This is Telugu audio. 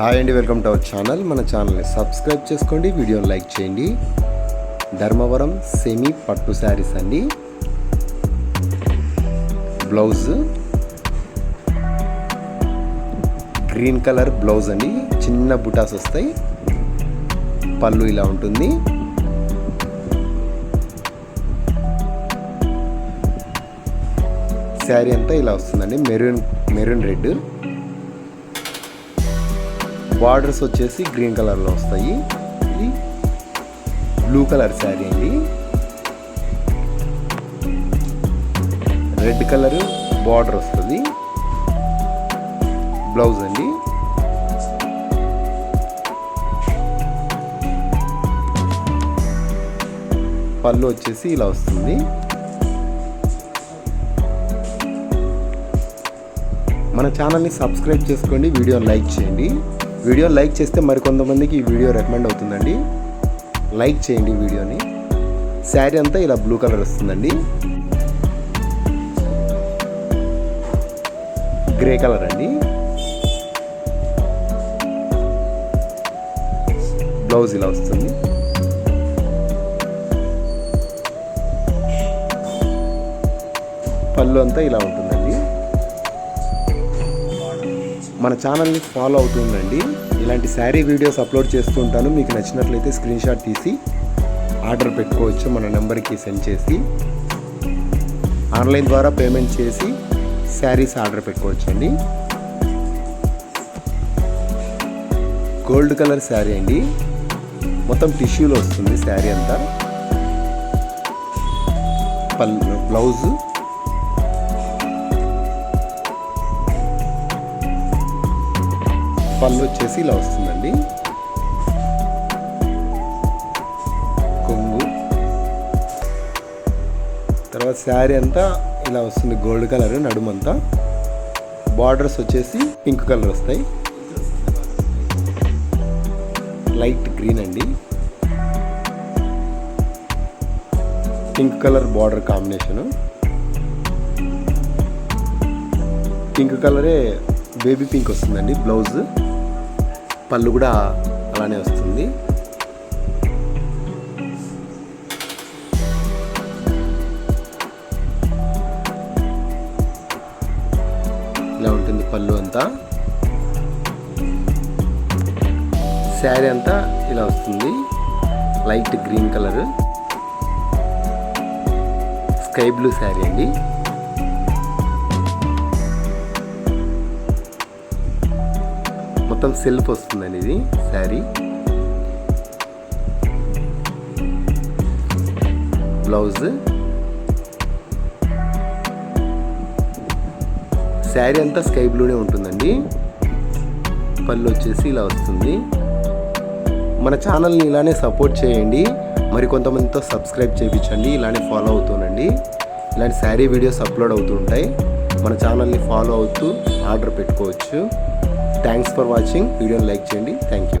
హాయ్ అండి వెల్కమ్ టు అవర్ ఛానల్ మన ఛానల్ని సబ్స్క్రైబ్ చేసుకోండి వీడియోని లైక్ చేయండి. ధర్మవరం సెమీ పట్టు శారీస్ అండి. బ్లౌజ్ గ్రీన్ కలర్ బ్లౌజ్ అండి. చిన్న బుటాస్ వస్తాయి. పళ్ళు ఇలా ఉంటుంది. శారీ అంతా ఇలా వస్తుందండి. మెరూన్ మెరూన్ రెడ్ బార్డర్స్ వచ్చేసి గ్రీన్ కలర్లో వస్తాయి. ఇది బ్లూ కలర్ శారీ అండి. రెడ్ కలర్ బార్డర్ వస్తుంది. బ్లౌజ్ అండి. పళ్ళు వచ్చేసి ఇలా వస్తుంది. మన ఛానల్ని సబ్స్క్రైబ్ చేసుకోండి వీడియో లైక్ చేయండి. వీడియో లైక్ చేస్తే మరికొంతమందికి ఈ వీడియో రికమెండ్ అవుతుందండి. లైక్ చేయండి వీడియోని. శారీ అంతా ఇలా బ్లూ కలర్ వస్తుందండి. గ్రే కలర్ అండి. బ్లౌజ్ ఇలా వస్తుంది. పళ్ళు అంతా ఇలా ఉంటుంది. మన ఛానల్ని ఫాలో అవుతుందండి ఇలాంటి శారీ వీడియోస్ అప్లోడ్ చేస్తూ ఉంటాను. మీకు నచ్చినట్లయితే స్క్రీన్ షాట్ తీసి ఆర్డర్ పెట్టుకోవచ్చు. మన నెంబర్కి సెండ్ చేసి ఆన్లైన్ ద్వారా పేమెంట్ చేసి శారీస్ ఆర్డర్ పెట్టుకోవచ్చండి. గోల్డ్ కలర్ శారీ అండి. మొత్తం టిష్యూలో వస్తుంది శారీ అంతా. పల్ బ్లౌజు. పళ్ళు వచ్చేసి ఇలా వస్తుందండి. కొంగు. తర్వాత శారీ అంతా ఇలా వస్తుంది గోల్డ్ కలర్ నడుమంతా. బార్డర్స్ వచ్చేసి పింక్ కలర్ వస్తాయి. లైట్ గ్రీన్ అండి. Pink colour border combination. Pink కలరే బేబీ పింక్ వస్తుందండి బ్లౌజ్. పళ్ళు కూడా అలానే వస్తుంది. ఇలా ఉంటుంది పళ్ళు అంతా. శారీ అంతా ఇలా వస్తుంది. Light green colour. Sky blue sari అండి. మొత్తం సెల్ఫ్ వస్తుందండి ఇది శారీ. బ్లౌజ్. శారీ అంతా స్కై బ్లూనే ఉంటుందండి. పళ్ళు వచ్చేసి ఇలా వస్తుంది. మన ఛానల్ని ఇలానే సపోర్ట్ చేయండి. మరి కొంతమందితో సబ్స్క్రైబ్ చేయించండి. ఇలానే ఫాలో అవుతానండి ఇలాంటి శారీ వీడియోస్ అప్లోడ్ అవుతూ ఉంటాయి. మన ఛానల్ని ఫాలో అవుతూ ఆర్డర్ పెట్టుకోవచ్చు. థ్యాంక్స్ ఫర్ వాచింగ్ వీడియోని లైక్ చేయండి. Thank you